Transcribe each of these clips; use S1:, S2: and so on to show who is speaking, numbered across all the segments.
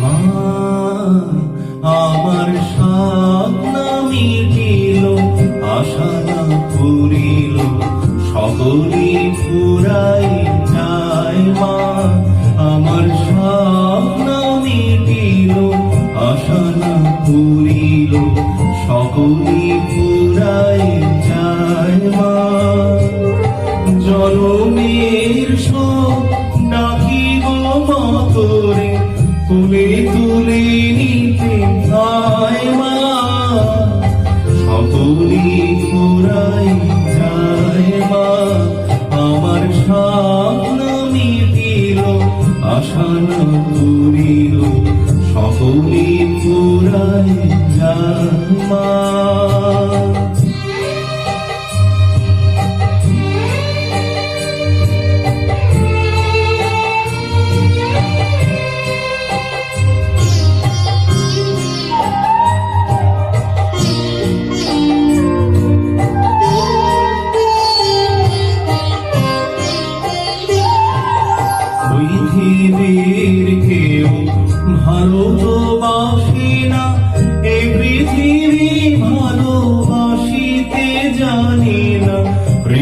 S1: মা, আমার মিটিল, আশা না ফুরিল সকলি ফুরাই যায় মা। আমার সাধনা মিটিল, আশা না ফুরিল সকলি ফুরাই যায়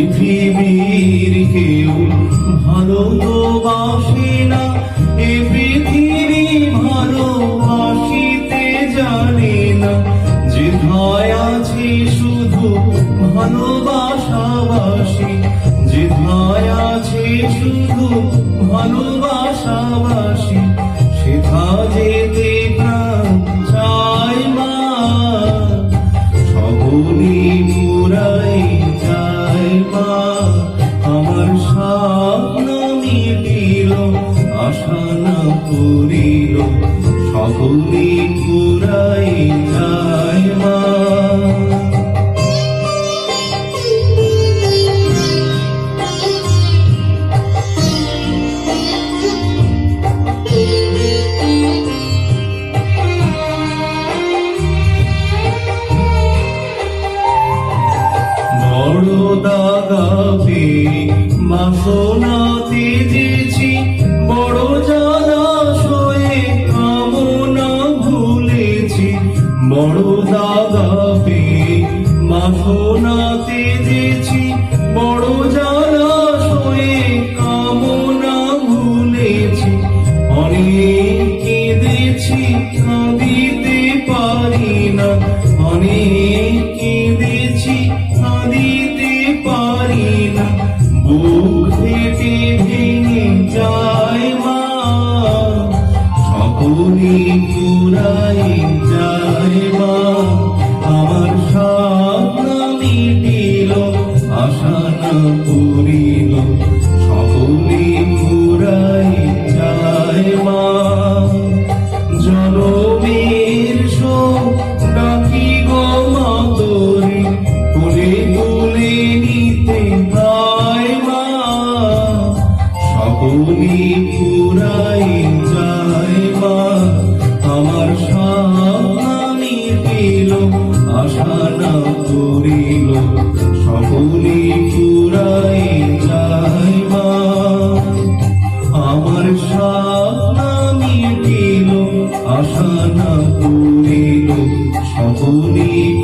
S1: পৃথিবীর কেউ ভালো না এই পৃথিবী ভালোবাসিতে জানে না। যে ভয় আছে শুধু ভালোবাসাবাসী, যে ভয় আছে শুধু ভালোবাসাবাসী। সকলি পুরাই যায় মা। মাসনাতে যেছি বড় দাগাতে মাসনাতে যেছি বড় জলাশয়ে কামনা ভুলেছি। অনেক কেঁদেছি কাঁদিতে পারি না। অনেক কেঁদেছি আশা না করিল যায়